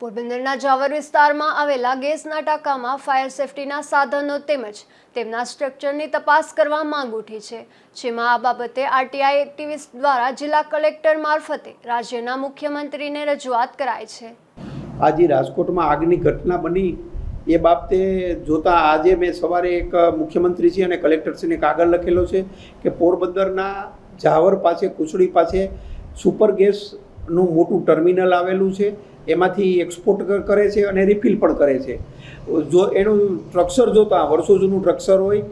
પોરબંદરના જાવર વિસ્તારમાં આવેલા ગેસના ટાંકામાં ફાયર સેફટીના સાધનો તેમજ તેમના સ્ટ્રક્ચરની તપાસ કરવા માંગ ઉઠી છે. જેમાં આ બાબતે આરટીઆઈ એક્ટિવિસ્ટ દ્વારા જિલ્લા કલેક્ટર મારફતે રાજ્યના મુખ્યમંત્રીને રજૂઆત કરાઈ છે. આજે રાજકોટમાં આગની ઘટના બની. એ બાબતે જોતા આજે મેં સવારે એક મુખ્યમંત્રીજી અને કલેક્ટરશ્રીને કાગળ લખેલો છે કે પોરબંદરના જાવર પાસે કુચડી પાસે સુપર ગેસનું મોટું ટર્મિનલ આવેલું છે. એમાંથી એક્સપોર્ટ કરે છે અને રિફિલ પણ કરે છે. જો એનું સ્ટ્રક્ચર જોતાં વર્ષો જૂનું સ્ટ્રક્ચર હોય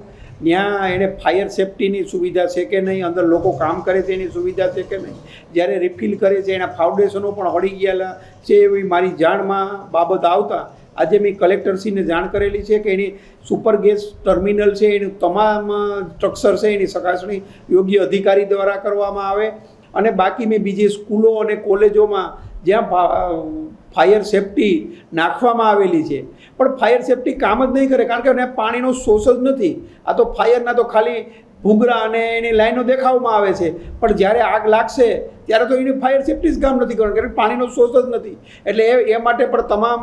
ત્યાં એને ફાયર સેફટીની સુવિધા છે કે નહીં, અંદર લોકો કામ કરે છે એની સુવિધા છે કે નહીં? જ્યારે રિફિલ કરે છે, એના ફાઉન્ડેશનો પણ હળી ગયેલા છે એવી મારી જાણમાં બાબત આવતા, આજે મેં કલેક્ટરશ્રીને જાણ કરેલી છે કે એની સુપર ગેસ ટર્મિનલ છે, એનું તમામ સ્ટ્રક્ચર છે, એની ચકાસણી યોગ્ય અધિકારી દ્વારા કરવામાં આવે. અને બાકી મેં બીજી સ્કૂલો અને કોલેજોમાં જ્યાં ફાયર સેફટી નાખવામાં આવેલી છે. પણ ફાયર સેફટી કામ જ નહીં કરે, કારણ કે એને પાણીનો સોર્સ જ નથી. આ તો ફાયરના તો ખાલી ભૂંગરા અને એની લાઈનો દેખાવામાં આવે છે. પણ જ્યારે આગ લાગશે, ત્યારે તો એની ફાયર સેફટી જ કામ નથી કરવાનું, કારણ કે પાણીનો સોર્સ જ નથી. એટલે એ એ માટે પણ તમામ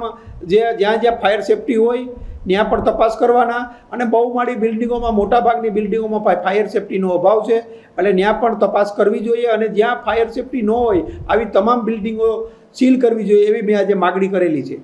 જે, જ્યાં જ્યાં ફાયર સેફટી હોય ત્યાં પણ તપાસ કરવાના અને બહુમાળી બિલ્ડિંગોમાં, મોટાભાગની બિલ્ડિંગોમાં ફાયર સેફટીનો અભાવ છે. એટલે ત્યાં પણ તપાસ કરવી જોઈએ અને જ્યાં ફાયર સેફટી ન હોય, આવી તમામ બિલ્ડિંગો સીલ કરવી જોઈએ એવી મેં આજે માગણી કરેલી છે.